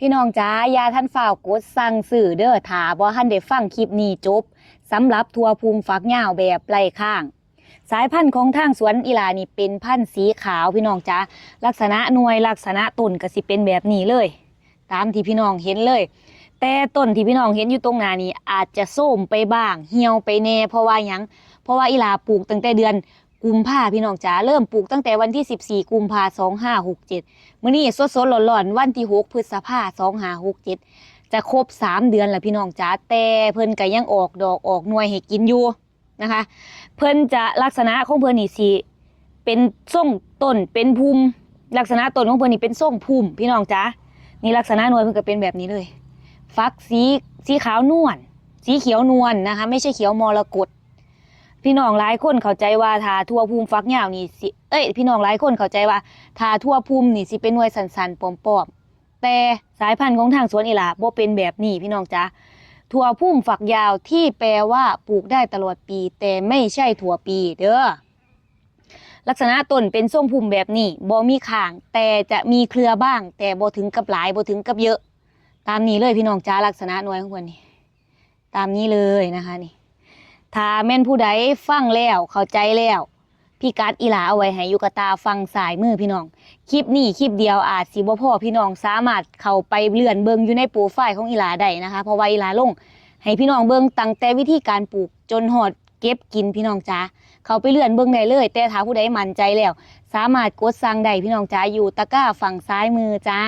พี่น้องจ้าอย่าท่านฝ่าวกดสั่งซื้อเด้อถาบ่ทันได้ฟังคลิปนี้จบสำหรับทัวภูมิฝักยาวแบบไร้ข้าง สายพันธุ์ของทางสวนอีหลานี่เป็นพันธุ์สีขาวพี่น้องจ้าลักษณะหน่วยลักษณะต้นก็สิเป็นแบบนี้เลย ตามที่พี่น้องเห็นเลย แต่ต้นที่พี่น้องเห็นอยู่ตรงหน้านี้อาจจะส้มไปบ้าง เหี่ยวไปแน่เพราะว่าหยังเพราะว่าอีหลาปลูกตั้งแต่เดือน กุมภาพี่น้องจ๋าเริ่มปลูกตั้งแต่วันที่ 14 กุมภาสองห้าหกเจ็ดมื้อนี้สดๆร้อนๆวันที่ 6 พฤษภาสองห้าหกเจ็ดจะครบ 3 เดือนแล้วพี่น้องจ๋าแต่เพิ่นก็ยังออกดอกออกหน่วยให้กินอยู่นะคะ เพิ่นจะลักษณะของเพิ่นนี่สิเป็นทรงต้นเป็นภูมิลักษณะต้นของเพิ่นนี่เป็นทรงภูมิพี่น้องจ๋านี่ลักษณะหน่วยเพิ่นก็เป็นแบบนี้เลย ฟักสีสีขาวนวลสีเขียวนวลนะคะ ไม่ใช่เขียวมรกต พี่น้องหลายคนเข้าใจว่าทาทั่วภูมิฟักยาวนี่สิ เอ้ย พี่น้องหลายคนเข้าใจว่าทาทั่วภูมินี่สิเป็นหน่วยสันๆปอมๆแต่สายพันธุ์ของทางสวนอีหลาบ่เป็นแบบนี้พี่น้องจ๊ะถั่วพุ่มฝักยาวที่แปลว่าปลูกได้ตลอดปี แต่ไม่ใช่ถั่วปีเด้อลักษณะต้นเป็นทรงพุ่มแบบนี้บ่มีข่าง แต่จะมีเครือบ้าง แต่บ่ถึงกับหลายบ่ถึงกับเยอะ ตามนี้เลยพี่น้องจ้าลักษณะหน่วยของเพิ่นนี่ตามนี้เลยนะคะนี่ ถ้าแม่นผู้ใดฟังแล้วเข้าใจแล้วพี่การดอีหลาเอาไว้ให้ยูกตาฟังสายมือพี่น้อง คลิปนี้คลิปเดียวอาจสิบ่พ่อพี่น้องสามารถเข้าไปเลื่อนเบิงอยู่ในโปรไฟล์ของอีหลาได้นะคะ เพราะว่าอีหลาลง ให้พี่น้องเบิงตั้งแต่วิธีการปลูกจนหอดเก็บกินพี่น้องจ้าเขาไปเลื่อนเบิงได้เลย แต่ถ้าผู้ใดมั่นใจแล้ว สามารถกดสั่งได้พี่น้องจ้าอยู่ตะกร้าฝั่งซ้ายมือจ้า